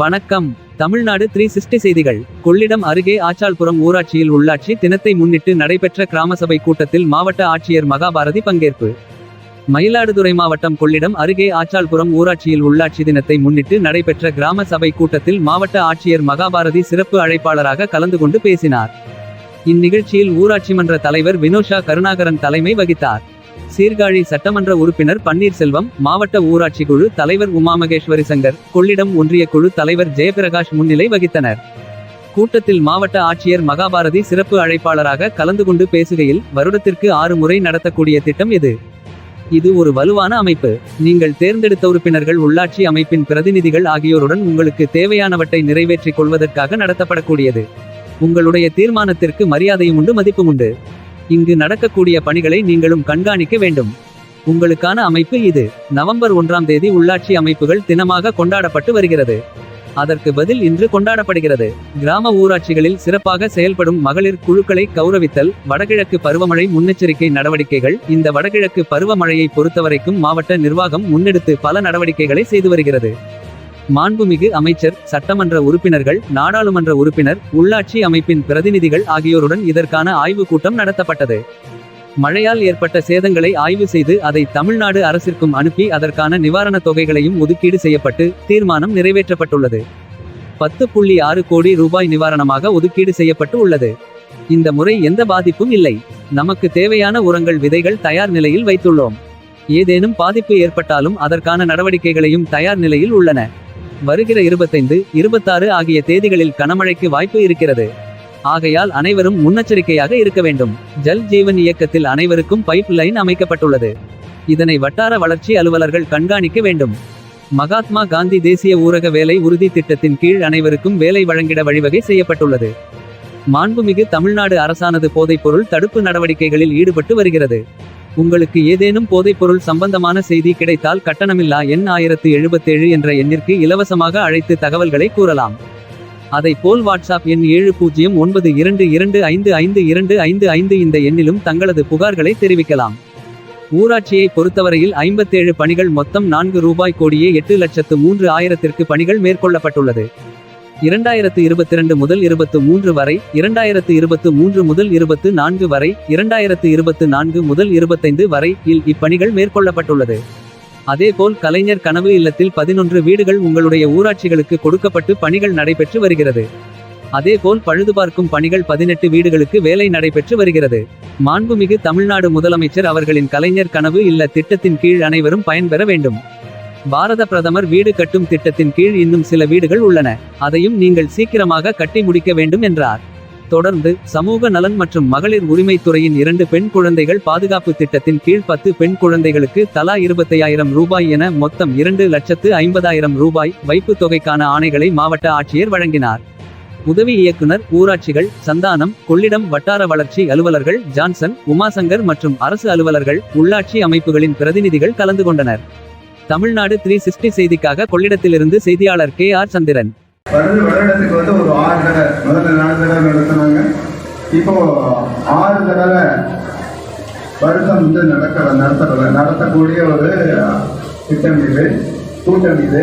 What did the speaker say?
வணக்கம். Tamil Nadu three sixty செய்திகள். கொள்ளிடம் அருகே ஆச்சாள்புரம் ஊராட்சியில் உள்ளாட்சி தினத்தை முன்னிட்டு நடைபெற்ற கிராம சபை கூட்டத்தில் மாவட்ட ஆட்சியர் மகாபாரதி பங்கேற்பு. மயிலாடுதுறை மாவட்டம் கொள்ளிடம் அருகே ஆச்சாள்புரம் ஊராட்சியில் உள்ளாட்சி தினத்தை முன்னிட்டு நடைபெற்ற கிராம சபை கூட்டத்தில் மாவட்ட ஆட்சியர் மகாபாரதி சிறப்பு அழைப்பாளராக கலந்து கொண்டு பேசினார். இந்நிகழ்ச்சியில் ஊராட்சி மன்ற தலைவர் வினோஷா கருணாகரன் தலைமை வகித்தார். சீர்காழி சட்டமன்ற உறுப்பினர் பன்னீர்செல்வம் மாவட்ட ஊராட்சி குழு தலைவர் உமாமகேஸ்வரி சங்கர் கொள்ளிடம் ஒன்றிய குழு தலைவர் ஜெயபிரகாஷ் முன்னிலை வகித்தனர். கூட்டத்தில் மாவட்ட ஆட்சியர் மகாபாரதி சிறப்பு அழைப்பாளராக கலந்து கொண்டு பேசுகையில் வருடத்திற்கு ஆறு முறை நடத்தக்கூடிய திட்டம் இது. இது ஒரு வலுவான அமைப்பு. நீங்கள் தேர்ந்தெடுத்த உறுப்பினர்கள் உள்ளாட்சி அமைப்பின் பிரதிநிதிகள் ஆகியோருடன் உங்களுக்கு தேவையானவற்றை நிறைவேற்றிக் கொள்வதற்காக நடத்தப்படக்கூடியது. உங்களுடைய தீர்மானத்திற்கு மரியாதையும் உண்டு மதிப்பும் உண்டு. இங்கு நடக்கக்கூடிய பணிகளை நீங்களும் கண்காணிக்க வேண்டும். உங்களுக்கான அமைப்பு இது. நவம்பர் ஒன்றாம் தேதி உள்ளாட்சி அமைப்புகள் தினமாக கொண்டாடப்பட்டு வருகிறது. அதற்கு பதில் இன்று கொண்டாடப்படுகிறது. கிராம ஊராட்சிகளில் சிறப்பாக செயல்படும் மகளிர் குழுக்களை கௌரவித்தல் வடகிழக்கு பருவமழை முன்னெச்சரிக்கை நடவடிக்கைகள் இந்த வடகிழக்கு பருவமழையை பொறுத்தவரைக்கும் மாவட்ட நிர்வாகம் முன்னெடுத்து பல நடவடிக்கைகளை செய்து வருகிறது. மாண்புமிகு அமைச்சர் சட்டமன்ற உறுப்பினர்கள் நாடாளுமன்ற உறுப்பினர் உள்ளாட்சி அமைப்பின் பிரதிநிதிகள் ஆகியோருடன் இதற்கான ஆய்வுக் கூட்டம் நடத்தப்பட்டது. மழையால் ஏற்பட்ட சேதங்களை ஆய்வு செய்து அதை தமிழ்நாடு அரசிற்கும் அனுப்பி அதற்கான நிவாரணத் தொகைகளையும் ஒதுக்கீடு செய்யப்பட்டு தீர்மானம் நிறைவேற்றப்பட்டுள்ளது. பத்து புள்ளி ஆறு கோடி ரூபாய் நிவாரணமாக ஒதுக்கீடு செய்யப்பட்டு உள்ளது. இந்த முறை எந்த பாதிப்பும் இல்லை. நமக்கு தேவையான உரங்கள் விதைகள் தயார் நிலையில் வைத்துள்ளோம். ஏதேனும் பாதிப்பு ஏற்பட்டாலும் அதற்கான நடவடிக்கைகளையும் தயார் நிலையில் உள்ளன. வருகிற இருபத்தைந்து இருபத்தாறு ஆகிய தேதிகளில் கனமழைக்கு வாய்ப்பு இருக்கிறது. ஆகையால் அனைவரும் முன்னெச்சரிக்கையாக இருக்க வேண்டும். ஜல் ஜீவன் இயக்கத்தில் அனைவருக்கும் பைப் லைன் அமைக்கப்பட்டுள்ளது. இதனை வட்டார வளர்ச்சி அலுவலர்கள் கண்காணிக்க வேண்டும். மகாத்மா காந்தி தேசிய ஊரக வேலை உறுதி திட்டத்தின் கீழ் அனைவருக்கும் வேலை வழங்கிட வழிவகை செய்யப்பட்டுள்ளது. மாண்புமிகு தமிழ்நாடு அரசானது போதைப்பொருள் தடுப்பு நடவடிக்கைகளில் ஈடுபட்டு வருகிறது. உங்களுக்கு ஏதேனும் போதைப்பொருள் சம்பந்தமான செய்தி கிடைத்தால் கட்டணமில்லா எண் ஆயிரத்து எழுபத்தேழு என்ற எண்ணிற்கு இலவசமாக அழைத்து தகவல்களை கூறலாம். அதை போல் வாட்ஸ்அப் எண் ஏழு பூஜ்ஜியம் ஒன்பது இரண்டு இரண்டு ஐந்து ஐந்து இரண்டு ஐந்து ஐந்து இந்த எண்ணிலும் தங்களது புகார்களை தெரிவிக்கலாம். ஊராட்சியை பொறுத்தவரையில் ஐம்பத்தேழு பணிகள் மொத்தம் நான்கு ரூபாய் கோடியே எட்டு லட்சத்து மூன்று ஆயிரத்திற்கு பணிகள் மேற்கொள்ளப்பட்டுள்ளது. இரண்டாயிரத்து இருபத்திரண்டு முதல் இருபத்து மூன்று வரை இரண்டாயிரத்து இருபத்து மூன்று முதல் இருபத்து நான்கு வரை இரண்டாயிரத்து இருபத்து நான்கு முதல் இருபத்தைந்து வரை இல் இப்பணிகள் மேற்கொள்ளப்பட்டுள்ளது. அதேபோல் கலைஞர் கனவு இல்லத்தில் பதினொன்று வீடுகள் உங்களுடைய ஊராட்சிகளுக்கு கொடுக்கப்பட்டு பணிகள் நடைபெற்று வருகிறது. அதேபோல் பழுதுபார்க்கும் பணிகள் பதினெட்டு வீடுகளுக்கு வேலை நடைபெற்று வருகிறது. மாண்புமிகு தமிழ்நாடு முதலமைச்சர் அவர்களின் கலைஞர் கனவு இல்ல திட்டத்தின் கீழ் அனைவரும் பயன்பெற வேண்டும். பாரத பிரதமர் வீடு கட்டும் திட்டத்தின் கீழ் இன்னும் சில வீடுகள் உள்ளன. அதையும் நீங்கள் சீக்கிரமாக கட்டி முடிக்க வேண்டும் என்றார். தொடர்ந்து சமூக நலன் மற்றும் மகளிர் உரிமைத்துறையின் இரண்டு பெண் குழந்தைகள் பாதுகாப்பு திட்டத்தின் கீழ் பத்து பெண் குழந்தைகளுக்கு தலா இருபத்தையாயிரம் ரூபாய் என மொத்தம் இரண்டு லட்சத்து ஐம்பதாயிரம் ரூபாய் வைப்புத் தொகைக்கான ஆணைகளை மாவட்ட ஆட்சியர் வழங்கினார். உதவி இயக்குனர் ஊராட்சிகள் சந்தானம் கொள்ளிடம் வட்டார வளர்ச்சி அலுவலர்கள் ஜான்சன் உமாசங்கர் மற்றும் அரசு அலுவலர்கள் உள்ளாட்சி அமைப்புகளின் பிரதிநிதிகள் கலந்து கொண்டனர். தமிழ்நாடு த்ரீ சிக்ஸ்டி செய்திக்காக கொள்ளிடத்திலிருந்து செய்தியாளர் கே ஆர் சந்திரன். வருட வருடத்துக்கு வந்து ஒரு ஆறு தடவை முதல்ல நாலு தடவை நடத்துனாங்க இப்போ ஆறு தடவை வருஷம் வந்து நடக்க நடத்த நடத்தக்கூடிய ஒரு திட்டம் இது கூட்டம் இது.